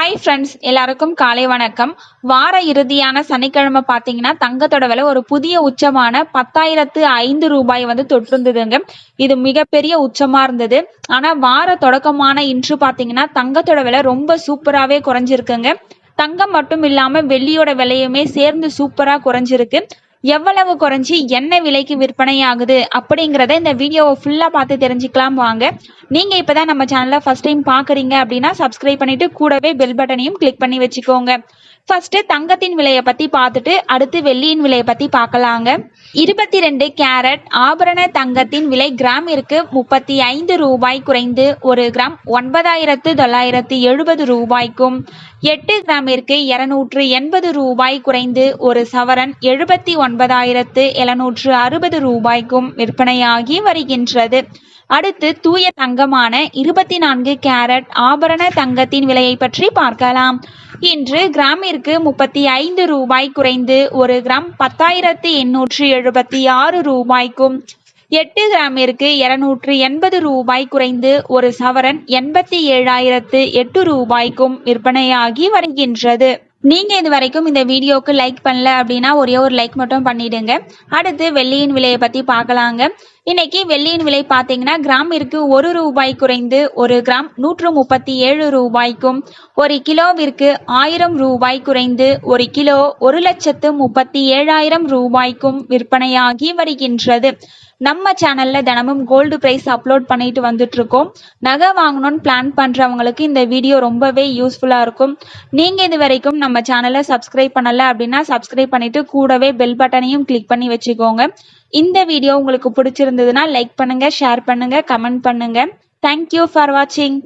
Hi friends எல்லாருக்கும் காலை வணக்கம். வார இறுதியான சனிக்கிழமை பார்த்தீங்கன்னா தங்கத்தோட விலை ஒரு புதிய உச்சமான பத்தாயிரத்து ஐந்து ரூபாய் வந்து தொட்டிருந்ததுங்க. இது மிகப்பெரிய உச்சமா இருந்தது. ஆனா வார தொடக்கமான இன்று பார்த்தீங்கன்னா தங்கத்தோட விலை ரொம்ப சூப்பராகவே குறைஞ்சிருக்குங்க. தங்கம் மட்டும் இல்லாம வெள்ளியோட விலையுமே சேர்ந்து சூப்பரா குறைஞ்சிருக்கு. எவ்வளவு குறைஞ்சி என்ன விலைக்கு விற்பனை ஆகுது அப்படிங்கிறத இந்த வீடியோவை ஃபுல்லாக பார்த்து தெரிஞ்சுக்கலாம் வாங்க. நீங்கள் இப்போ தான் நம்ம சேனலை ஃபஸ்ட் டைம் பார்க்குறீங்க அப்படின்னா சப்ஸ்கிரைப் பண்ணிட்டு கூடவே பெல் பட்டனையும் கிளிக் பண்ணி வச்சுக்கோங்க. ஃபர்ஸ்ட் தங்கத்தின் விலையை பத்தி பார்த்துட்டு அடுத்து வெள்ளியின் விலையை பத்தி பார்க்கலாங்க. இருபத்தி ரெண்டு கேரட் ஆபரண தங்கத்தின் விலை கிராமிற்கு முப்பத்தி ஐந்து ரூபாய் குறைந்து ஒரு கிராம் ஒன்பதாயிரத்து தொள்ளாயிரத்து எழுபது ரூபாய்க்கும். எட்டு கிராமிற்கு இருநூற்று எண்பது ரூபாய் குறைந்து ஒரு சவரன் எழுபத்தி ஒன்பதாயிரத்து எழுநூற்று அறுபது ரூபாய்க்கும் விற்பனையாகி வருகின்றது. அடுத்து தூய தங்கமான இருபத்தி நான்கு கேரட் ஆபரண தங்கத்தின் விலையை பற்றி பார்க்கலாம். இன்று கிராமிற்கு முப்பத்தி ஐந்து ரூபாய் குறைந்து ஒரு கிராம் பத்தாயிரத்து எண்ணூற்று எழுபத்தி ஆறு ரூபாய்க்கும் எட்டு கிராமிற்கு இருநூற்று எண்பது ரூபாய் குறைந்து ஒரு சவரன் எண்பத்தி ஏழாயிரத்து எட்டு ரூபாய்க்கும் விற்பனையாகி வருகின்றது. நீங்க இது வரைக்கும் இந்த வீடியோக்கு லைக் பண்ணல அப்படின்னா ஒரே ஒரு லைக் மட்டும் பண்ணிடுங்க. அடுத்து வெள்ளியின் விலையை பத்தி பார்க்கலாங்க. இன்னைக்கு வெள்ளியின் விலை பார்த்தீங்கன்னா கிராமிற்கு ஒரு ரூபாய் குறைந்து ஒரு கிராம் நூற்று முப்பத்தி ஏழு ரூபாய்க்கும் ஒரு கிலோவிற்கு ஆயிரம் ரூபாய் குறைந்து ஒரு கிலோ ஒரு லட்சத்து முப்பத்தி ஏழாயிரம் ரூபாய்க்கும் விற்பனையாகி வருகின்றது. நம்ம சேனல்ல தினமும் கோல்டு பிரைஸ் அப்லோட் பண்ணிட்டு வந்துட்டு இருக்கோம் நகை வாங்கணும்னு பிளான் பண்றவங்களுக்கு இந்த வீடியோ ரொம்பவே யூஸ்ஃபுல்லா இருக்கும். நீங்க இது வரைக்கும் நம்ம சேனலை சப்ஸ்கிரைப் பண்ணல அப்படின்னா சப்ஸ்கிரைப் பண்ணிட்டு கூடவே பெல் பட்டனையும் கிளிக் பண்ணி வச்சுக்கோங்க. இந்த வீடியோ உங்களுக்கு பிடிச்சிருந்ததுன்னா லைக் பண்ணுங்க ஷேர் பண்ணுங்க கமெண்ட் பண்ணுங்க. தேங்க்யூ ஃபார் வாட்சிங்